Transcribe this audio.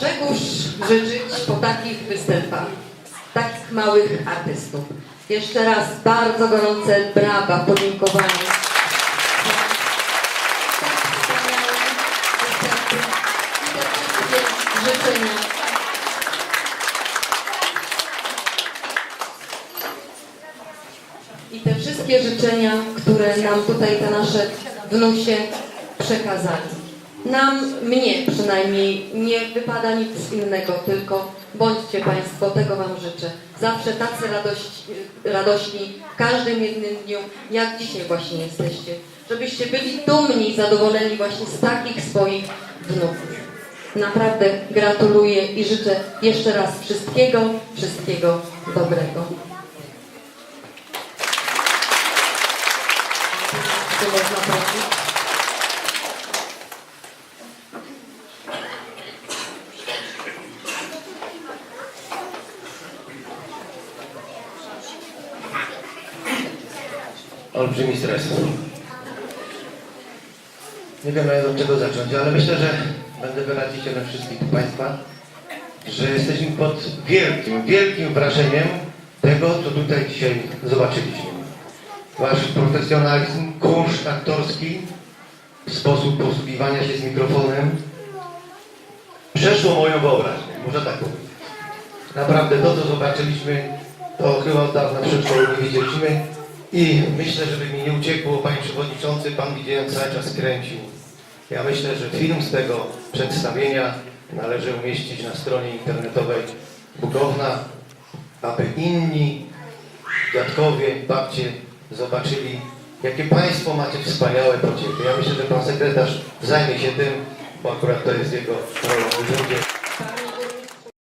Czegóż życzyć po takich występach, takich małych artystów. Jeszcze raz bardzo gorące brawa, podziękowanie. tak wspaniałe i te wszystkie życzenia. I te wszystkie życzenia, które nam tutaj te nasze wnusie przekazali. Nam, mnie przynajmniej, nie wypada nic innego, tylko bądźcie Państwo, tego Wam życzę. Zawsze tacy radość, radośni w każdym jednym dniu, jak dzisiaj właśnie jesteście. Żebyście byli dumni i zadowoleni właśnie z takich swoich wnuków. Naprawdę gratuluję i życzę jeszcze raz wszystkiego, wszystkiego dobrego. Czy można? Olbrzymi stres. Nie wiem nawet od czego zacząć, ale myślę, że będę wyrazicielem wszystkich Państwa, że jesteśmy pod wielkim, wielkim wrażeniem tego, co tutaj dzisiaj zobaczyliśmy. Wasz profesjonalizm, kunszt aktorski, sposób posługiwania się z mikrofonem przeszło moją wyobraźnię, można tak powiedzieć. Naprawdę to, co zobaczyliśmy, to chyba od dawna przedszkolu nie widzieliśmy i myślę, żeby mi nie uciekło, Panie Przewodniczący, Pan widziałem cały czas kręcił. Ja myślę, że film z tego przedstawienia należy umieścić na stronie internetowej Bugowna, aby inni dziadkowie, babcie zobaczyli, jakie Państwo macie wspaniałe pociechy. Ja myślę, że Pan Sekretarz zajmie się tym, bo akurat to jest jego rola w urzędzie.